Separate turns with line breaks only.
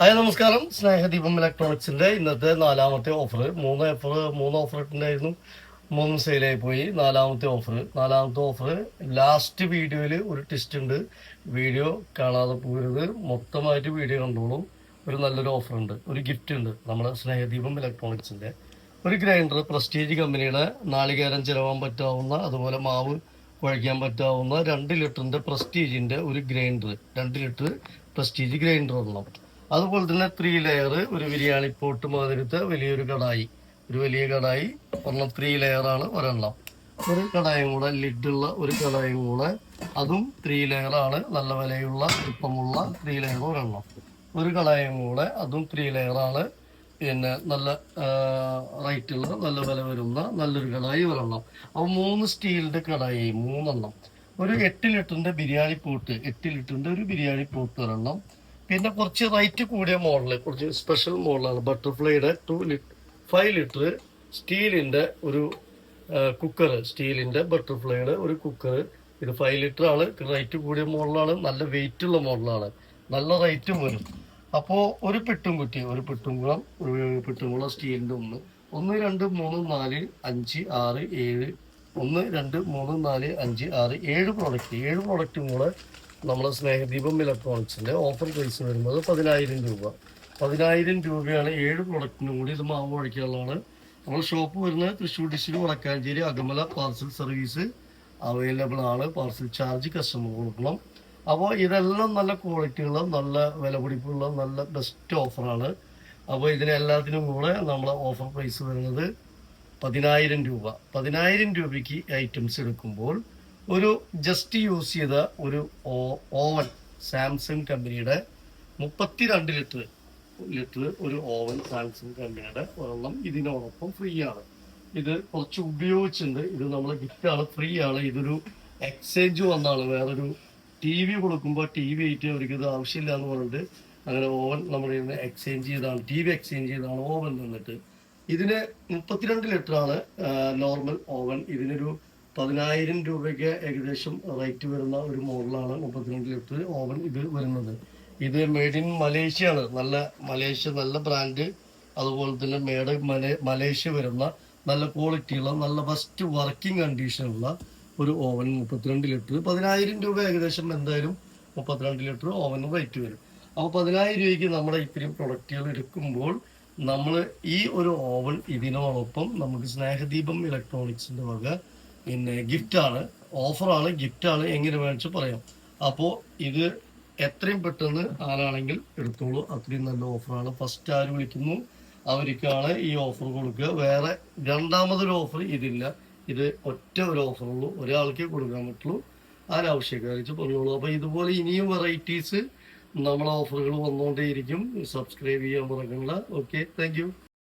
Hi നമസ്കാരം. സ്നേഹദീപം ഇലക്ട്രോണിക്സിന്റെ ഇന്നത്തെ നാലാമത്തെ ഓഫർ മൂന്ന് ഓഫർ മൂന്ന് ഓഫർ ഇട്ടുണ്ടായിരുന്നു മൂന്ന് സെയിലായി പോയി. നാലാമത്തെ ഓഫർ നാലാമത്തെ ഓഫർ ലാസ്റ്റ് വീഡിയോയിൽ ഒരു ടെസ്റ്റ് ഉണ്ട്. വീഡിയോ കാണാതെ പോകരുത് മൊത്തമായിട്ട് വീഡിയോ കണ്ടോളും. ഒരു നല്ലൊരു ഓഫർ ഉണ്ട്. ഒരു ഗിഫ്റ്റ് ഉണ്ട് നമ്മുടെ സ്നേഹദീപം ഇലക്ട്രോണിക്സിന്റെ ഒരു ഗ്രൈൻഡർ പ്രസ്റ്റീജ് കമ്പനിയുടെ നാളികേരം ചിലവാൻ പറ്റാവുന്ന അതുപോലെ മാവ് കുഴയ്ക്കാൻ പറ്റാവുന്ന രണ്ട് ലിറ്ററിന്റെ പ്രസ്റ്റീജിന്റെ ഒരു ഗ്രൈൻഡർ രണ്ട് ലിറ്റർ പ്രസ്റ്റീജ് ഗ്രൈൻഡർ ഒരെണ്ണം. അതുപോലെ തന്നെ ത്രീ ലെയർ ഒരു ബിരിയാണി പോട്ട് മാതിരത്തെ വലിയൊരു കടായി. ഒരു വലിയ കടായി. ഒരെണ്ണം ത്രീ ലെയറാണ് ഒരെണ്ണം. ഒരു കടായും കൂടെ ലിഡുള്ള ഒരു കടായും കൂടെ അതും ത്രീ ലെയറാണ് നല്ല വിലയുള്ള ഇപ്പമുള്ള ത്രീ ലെയർ ഒരെണ്ണം. ഒരു കടായും കൂടെ അതും ത്രീ ലെയറാണ് പിന്നെ നല്ല റേറ്റുള്ള നല്ല വില വരുന്ന നല്ലൊരു കടായി ഒരെണ്ണം. അപ്പോൾ മൂന്ന് സ്റ്റീലിന്റെ കടായി മൂന്നെണ്ണം. ഒരു എട്ട് ലിറ്ററിന്റെ ബിരിയാണി പോട്ട് എട്ട് ലിറ്ററിന്റെ ഒരു ബിരിയാണി പോട്ട് ഒരെണ്ണം. പിന്നെ കുറച്ച് റൈറ്റ് കൂടിയ മോഡൽ കുറച്ച് സ്പെഷ്യൽ മോഡലാണ്. ബട്ടർഫ്ലൈയുടെ ടു ലിറ്റർ ഫൈവ് ലിറ്റർ സ്റ്റീലിന്റെ ഒരു കുക്കർ സ്റ്റീലിന്റെ ബട്ടർഫ്ലൈയുടെ ഒരു കുക്കർ ഇത് ഫൈവ് ലിറ്റർ ആണ്. റൈറ്റ് കൂടിയ മോഡലാണ്. നല്ല വെയിറ്റ് ഉള്ള മോഡലാണ്. നല്ല റേറ്റും വരും. അപ്പോൾ ഒരു പെട്ടുംകുട്ടി ഒരു പെട്ടുംകുളം ഒരു പെട്ടുംകുളം സ്റ്റീലിന്റെ ഒന്ന്. ഒന്ന് രണ്ട് മൂന്ന് നാല് അഞ്ച് ആറ് ഏഴ്. ഒന്ന് രണ്ട് മൂന്ന് നാല് അഞ്ച് ആറ്. ഏഴ് പ്രോഡക്റ്റ് ഏഴ് പ്രോഡക്റ്റും കൂടെ നമ്മുടെ സ്നേഹദീപം ഇലക്ട്രോണിക്സിന്റെ ഓഫർ പ്രൈസ് വരുന്നത് പതിനായിരം രൂപ. പതിനായിരം രൂപയാണ് ഏഴ് പ്രൊഡക്റ്റിനും കൂടി ഇത് മാവ് വഴിക്കാനുള്ളതാണ്. നമ്മൾ ഷോപ്പ് വരുന്നത് Thrissur district Vadakkanchery Akamala parcel service available ആണ്. പാർസൽ ചാർജ് കസ്റ്റമർ കൊടുക്കണം. അപ്പോൾ ഇതെല്ലാം നല്ല ക്വാളിറ്റിയുള്ള നല്ല വില പിടിപ്പുള്ള നല്ല ബെസ്റ്റ് ഓഫറാണ് അപ്പോൾ ഇതിനെല്ലാത്തിനും കൂടെ നമ്മളെ ഓഫർ പ്രൈസ് വരുന്നത് പതിനായിരം രൂപ. പതിനായിരം രൂപയ്ക്ക് ഐറ്റംസ് എടുക്കുമ്പോൾ ഒരു ജസ്റ്റ് യൂസ് ചെയ്ത ഒരു ഓവൻ സാംസങ് കമ്പനിയുടെ മുപ്പത്തിരണ്ട് ലിറ്റർ ലിറ്റർ ഒരു ഓവൻ സാംസങ് കമ്പനിയുടെ ഒരെണ്ണം ഇതിനോടൊപ്പം ഫ്രീ ആണ് ഇത് കുറച്ച് ഉപയോഗിച്ചിട്ടുണ്ട്. ഇത് നമ്മൾ ഗിഫ്റ്റ് ആണ് ഫ്രീ ആണ് ഇതൊരു എക്സ്ചേഞ്ച് വന്നാണ്. വേറൊരു ടി വി കൊടുക്കുമ്പോൾ ടി വി ആയിട്ട് അവർക്ക് ഇത് ആവശ്യമില്ല എന്ന് പറഞ്ഞിട്ട് അങ്ങനെ ഓവൻ നമ്മുടെ ഇന്ന് എക്സ്ചേഞ്ച് ചെയ്താണ്. ടി വി എക്സ്ചേഞ്ച് ചെയ്താണ് ഓവൻ തന്നിട്ട്. ഇതിന് മുപ്പത്തിരണ്ട് ലിറ്റർ ആണ് നോർമൽ ഓവൻ ഇതിനൊരു പതിനായിരം രൂപയ്ക്ക് ഏകദേശം റേറ്റ് വരുന്ന ഒരു മോഡലാണ് മുപ്പത്തിരണ്ട് ലിറ്റർ ഓവൻ ഇത് വരുന്നത്. ഇത് മെയ്ഡ് ഇൻ മലേഷ്യ ആണ് നല്ല മലേഷ്യ നല്ല ബ്രാൻഡ് അതുപോലെ തന്നെ മേഡ് മലേ- മലേഷ്യ വരുന്ന നല്ല ക്വാളിറ്റിയുള്ള നല്ല ഫസ്റ്റ് വർക്കിംഗ് കണ്ടീഷനുള്ള ഒരു ഓവൻ മുപ്പത്തിരണ്ട് ലിറ്റർ പതിനായിരം രൂപ ഏകദേശം എന്തായാലും മുപ്പത്തിരണ്ട് ലിറ്റർ ഓവന് റേറ്റ് വരും. അപ്പോൾ പതിനായിരം രൂപയ്ക്ക് നമ്മുടെ ഇത്രയും പ്രൊഡക്റ്റുകൾ എടുക്കുമ്പോൾ നമ്മൾ ഈ ഒരു ഓവൻ ഇതിനോടൊപ്പം നമുക്ക് സ്നേഹദീപം ഇലക്ട്രോണിക്സിന്റെ വക പിന്നെ ഗിഫ്റ്റാണ് ഓഫറാണ് ഗിഫ്റ്റാണ് എങ്ങനെ വേണിച്ച് പറയാം. അപ്പോൾ ഇത് എത്രയും പെട്ടെന്ന് ആരാണെങ്കിൽ എടുത്തോളൂ. അത്രയും നല്ല ഓഫറാണ്. ഫസ്റ്റ് ആര് വിളിക്കുന്നു അവർക്കാണ് ഈ ഓഫർ കൊടുക്കുക. വേറെ രണ്ടാമതൊരു ഓഫർ ഇതില്ല. ഇത് ഒറ്റ ഒരു ഓഫറുള്ളൂ. ഒരാൾക്കേ കൊടുക്കാൻ പറ്റുള്ളൂ. ആരാവശ്യക്കാരിച്ച് പറഞ്ഞോളൂ. അപ്പോൾ ഇതുപോലെ ഇനിയും വെറൈറ്റീസ് നമ്മളെ ഓഫറുകൾ വന്നുകൊണ്ടേയിരിക്കും. സബ്സ്ക്രൈബ് ചെയ്യാൻ മറക്കണ്ട. Okay thank